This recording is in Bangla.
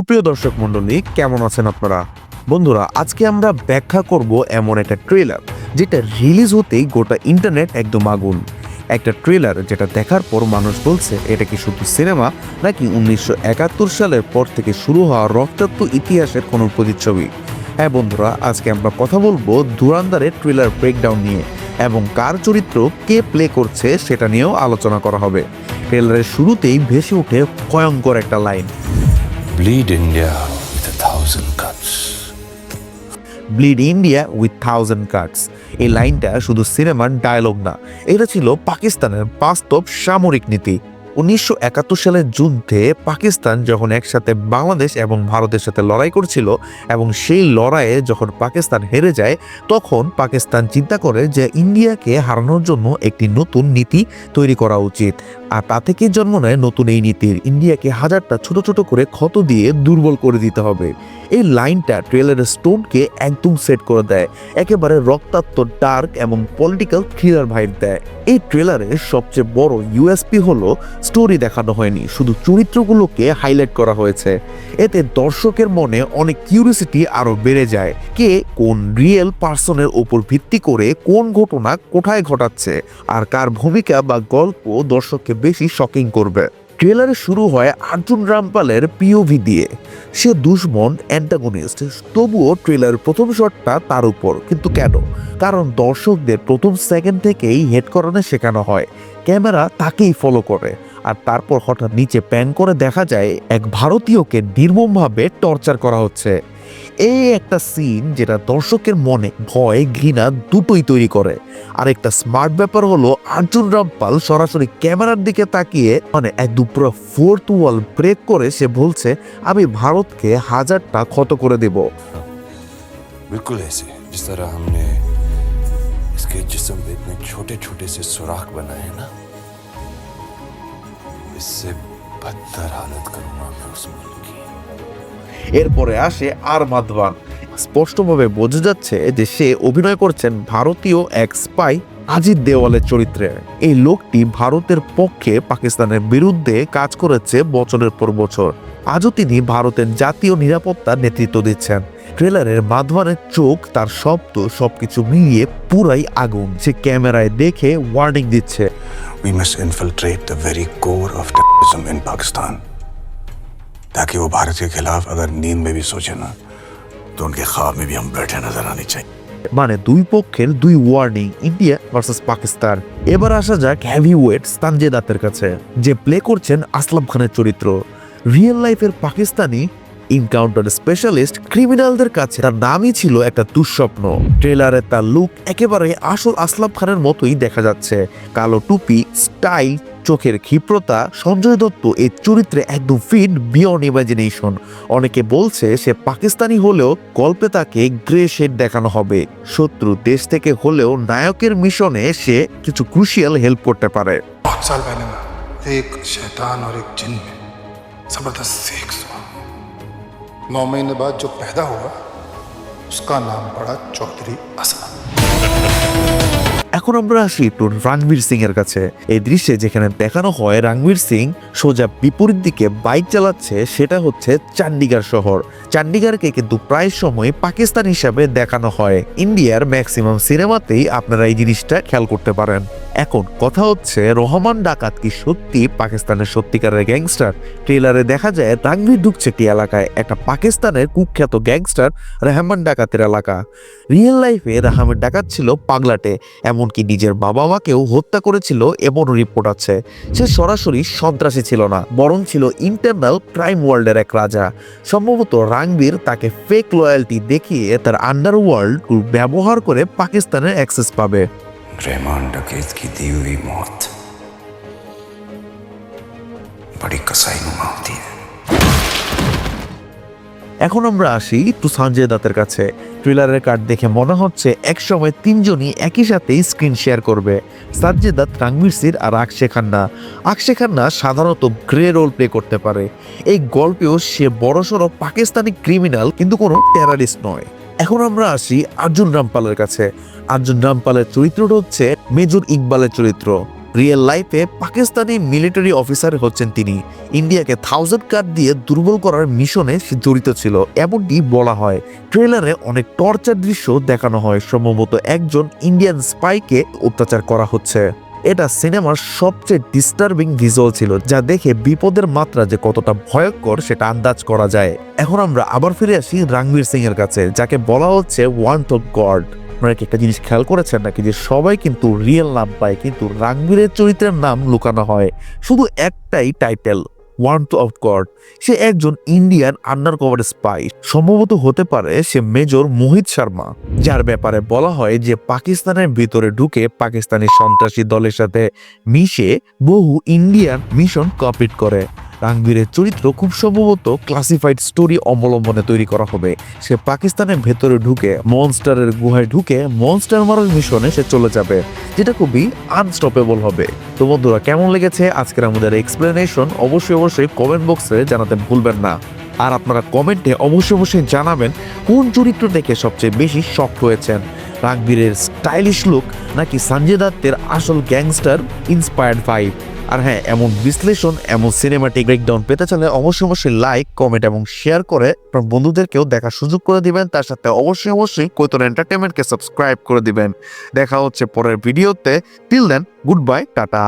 সুপ্রিয় দর্শক মণ্ডলী, কেমন আছেন আপনারা? বন্ধুরা, আজকে আমরা ব্যাখ্যা করব এমন একটা ট্রেলার যেটা রিলিজ হতেই গোটা ইন্টারনেট একদম আগুন। একটা ট্রেলার যেটা দেখার পর মানুষ বলছে, এটা কি শুধু সিনেমা নাকি উনিশশো একাত্তর সালের পর থেকে শুরু হওয়া রক্তাক্ত ইতিহাসের কোনো প্রতিচ্ছবি? হ্যাঁ বন্ধুরা, আজকে আমরা কথা বলব দুরান্দারের ট্রেলার ব্রেকডাউন নিয়ে এবং কার চরিত্র কে প্লে করছে সেটা নিয়েও আলোচনা করা হবে। ট্রেলারের শুরুতেই ভেসে ওঠে ভয়ঙ্কর একটা line Bleed India with a thousand cuts. Bleed India with thousand cuts এই লাইনটা শুধু সিনেমার ডায়লগ না, এটা ছিল পাকিস্তানের বাস্তব সামরিক নীতি উনিশশো একাত্তর সালের যুদ্ধে পাকিস্তান যখন একসাথে বাংলাদেশ এবং ভারতের সাথে লড়াই করছিল এবং সেই লড়াইয়ে যখন পাকিস্তান হেরে যায়, তখন পাকিস্তান চিন্তা করে যে ইন্ডিয়াকে হারানোর জন্য একটি নতুন নীতি তৈরি করা উচিত। আর তা থেকেই জন্ম নেয়? নতুন এই নীতির। ইন্ডিয়াকে হাজারটা ছোট ছোট করে ক্ষত দিয়ে দুর্বল করে দিতে হবে। এই লাইনটা ট্রেলারের স্টোনকে একদম সেট করে দেয়। একেবারে রক্তাক্ত, ডার্ক এবং পলিটিক্যাল থ্রিলার ভাইব দেয়। এই ট্রেলারের সবচেয়ে বড় ইউএসপি হলো স্টোরি দেখানো হয়নি, শুধু চরিত্রগুলোকে হাইলাইট করা হয়েছে। এতে দর্শকের মনে অনেক কিউরিসিটি আরও বেড়ে যায়, কে কোন রিয়েল পার্সনের উপর ভিত্তি করে কোন ঘটনা কোথায় ঘটাচ্ছে, আর কার ভূমিকা বা গল্প দর্শককে বেশি শকিং করবে। ট্রেলারে শুরু হয় আর্জুন রামপালের পিওভি দিয়ে। সে দুশ্মন অ্যান্টাগনিস্ট তবুও ট্রেলারের প্রথম শটটা তার উপর। কিন্তু কেন? কারণ দর্শকদের প্রথম সেকেন্ড থেকেই হেড করানো শেখানো হয়। ক্যামেরা তাকেই ফলো করে। আর তারপর হঠাৎ নিচে প্যান করে দেখা যায় এক ভারতীয়কে নির্মমভাবে টর্চার করা হচ্ছে এই একটা সিন যেটা দর্শকের মনে ভয় ঘৃণা দুটোই তৈরি করে আর একটা স্মার্ট ব্যাপার হলো আর্জুন রামপাল সরাসরি ক্যামেরার দিকে তাকিয়ে মানে একদম পুরো ফোর্থ ওয়াল ব্রেক করে সে বলছে আমি ভারতকে হাজারটা ক্ষত করে দেব बिल्कुल ऐसे जिस तरह हमने इसके जिस्म पे इतने छोटे छोटे से सुराख बनाए हैं ना इससे बदतर हालत करूंगा मैं उस मुल्क की এরপরে আসে আর মাধবান স্পষ্টভাবে বোঝা যাচ্ছে যে সে অভিনয় করছেন ভারতীয় এক স্পাই আজিত দেওয়ালের চরিত্রে এই লোকটি ভারতের পক্ষে পাকিস্তানের বিরুদ্ধে কাজ করেছে বছরের পর বছর আজও তিনি ভারতের জাতীয় নিরাপত্তার নেতৃত্ব দিচ্ছেন ট্রেলারের মাধবানের চোখ তার শব্দ সবকিছু মিলিয়ে পুরাই আগুন সে ক্যামেরায় দেখে ওয়ার্নিং দিচ্ছে We must infiltrate the very core of terrorism in Pakistan. ताकि वो भारत के खिलाफ अगर नींद में भी सोचे ना तो उनके ख्वाब में भी हम बैठे नजर आने चाहिए মানে দুই পক্ষের দুই ওয়ার্নিং ইন্ডিয়া ভার্সেস পাকিস্তান এবার আসা যাক হ্যাভি ওয়েট স্তানজে দাতের কাছে যে প্লে করছেন আসলাম খানের চরিত্র রিয়েল লাইফের পাকিস্তানি ইনকাউন্টার স্পেশালিস্ট ক্রিমিনালদের কাছে তার নামই ছিল একটা দুঃস্বপ্ন। ট্রেলারে তার লুক একেবারে আসল আসলাম খানের মতোই দেখা যাচ্ছে। কালো টুপি, স্টাইল, চোখের ক্ষিপ্রতা, সঞ্জয় দত্ত এই চরিত্রে একদম ফিট বিয়ন্ড ইমাজিনেশন। অনেকে বলছে সে পাকিস্তানি হলেও গল্পে তাকে গ্রে শেড দেখানো হবে। শত্রু দেশ থেকে হলেও নায়কের মিশনে সে কিছু ক্রুশিয়াল হেল্প করতে পারে। এক আর এক জবরদস্ত नौ महीने बाद जो पैदा हुआ उसका नाम पड़ा चौधरी असलम এখন আমরা আসি একটু রণবীর সিং এর কাছে এই দৃশ্যে যেখানে দেখানো হয় রণবীর সিং সোজা বিপরীত দিকে বাইক চালাচ্ছে সেটা হচ্ছে চণ্ডীগড় শহর চণ্ডীগড়কে কিন্তু প্রায় সময় পাকিস্তান হিসাবে দেখানো হয় ইন্ডিয়ার ম্যাক্সিমাম সিনেমাতেই আপনারা এই জিনিসটা খেয়াল করতে পারেন এখন কথা হচ্ছে, রহমান ডাকাত কি সত্যি পাকিস্তানের সত্যিকারের গ্যাংস্টার? ট্রেলারে দেখা যায় রণবীর ঢুকছে একটি এলাকায়, একটা পাকিস্তানের কুখ্যাত গ্যাংস্টার রেহমান ডাকাতের এলাকা। রিয়েল লাইফে রাহামের ডাকাত ছিল পাগলাটে, এমনকি নিজের বাবা মাকেও হত্যা করেছিল এমন রিপোর্ট আছে। সে সরাসরি সন্ত্রাসী ছিল না, বরং ছিল ইন্টারনাল ক্রাইম ওয়ার্ল্ডের এক রাজা। সম্ভবত রাংবীর তাকে ফেক লয়্যালটি দেখিয়ে তার আন্ডারওয়ার্ল্ড ব্যবহার করে পাকিস্তানের অ্যাক্সেস পাবে। रहमान डकैत की दी हुई मौत बड़ी कसाई नुमा होती है এখন আমরা আসি একটু সঞ্জয় দত্তের কাছে ট্রেলারের কার্ড দেখে মনে হচ্ছে একসময় তিনজনই একই সাথে স্ক্রিন শেয়ার করবে সঞ্জয় দত্ত রণবীর সির আর আকশে খান্না আকশে খান্না সাধারণত গ্রে রোল প্লে করতে পারে এই গল্পেও সে বড়সড় পাকিস্তানি ক্রিমিনাল কিন্তু কোনো টেরারিস্ট নয় এখন আমরা আসি আর্জুন রামপালের কাছে আর্জুন রামপালের চরিত্রটা হচ্ছে মেজর ইকবালের চরিত্র। রিয়েল লাইফে পাকিস্তানি মিলিটারি অফিসার হচ্ছেন তিনি। ইন্ডিয়াকে থাউজেন্ড কার্ড দিয়ে দুর্বল করার মিশনে জড়িত ছিল। এমনটি বলা হয়। ট্রেলারে অনেক টর্চার দৃশ্য দেখানো হয়। সম্ভবত একজন ইন্ডিয়ান স্পাইকে অত্যাচার করা হচ্ছে। এটা সিনেমার সবচেয়ে ডিস্টার্বিং ভিজুয়াল ছিল, যা দেখে বিপদের মাত্রা যে কতটা ভয়ঙ্কর সেটা আন্দাজ করা যায়। এখন আমরা আবার ফিরে আসি রণবীর সিং এর কাছে, যাকে বলা হচ্ছে ওয়ান অফ গড আপনারা কি একটা জিনিস খেয়াল করেছেন নাকি যে সবাই কিন্তু রিয়েল নাম পায়, কিন্তু রণবীরের চরিত্রের নাম লুকানো হয়? শুধু একটাই টাইটেল ওয়ান অফ গড সে একজন ইন্ডিয়ান আন্ডার কভার স্পাই সম্ভবত হতে পারে সে মেজর মোহিত শর্মা। যার ব্যাপারে বলা হয় যে পাকিস্তানের ভিতরে ঢুকে পাকিস্তানি সন্ত্রাসী দলের সাথে মিশে বহু ইন্ডিয়ান মিশন কমপ্লিট করে। রাঙ্গবীরের চরিত্র খুব সম্ভবত ক্লাসিফাইড স্টোরি অবলম্বনে তৈরি করা হবে। সে পাকিস্তানের ভেতরে ঢুকে মনস্টারের গুহায় ঢুকে মনস্টার মারার মিশনে সে চলে যাবে, যেটা খুবই আনস্টপেবল হবে। তো বন্ধুরা, কেমন লেগেছে আজকের আমাদের এক্সপ্লেনেশন অবশ্যই অবশ্যই কমেন্ট বক্সে জানাতে ভুলবেন না। আর আপনারা কমেন্টে অবশ্যই অবশ্যই জানাবেন কোন চরিত্র দেখে সবচেয়ে বেশি শখ হয়েছেন। রাগবীরের স্টাইলিশ লুক নাকি সঞ্জয় দত্তের আসল গ্যাংস্টার ইন্সপায়ার্ড ভাইব আর হ্যাঁ এমন বিশ্লেষণ, এমন সিনেমাটিক ব্রেকডাউন পেতে চাইলে অবশ্যই অবশ্যই লাইক কমেন্ট এবং শেয়ার করে আপনার বন্ধুদেরকেও দেখার সুযোগ করে দিবেন। তার সাথে অবশ্যই অবশ্যই কৈতন এন্টারটেনমেন্টকে সাবস্ক্রাইব করে দিবেন। দেখা হচ্ছে পরের ভিডিওতে till then good bye tata.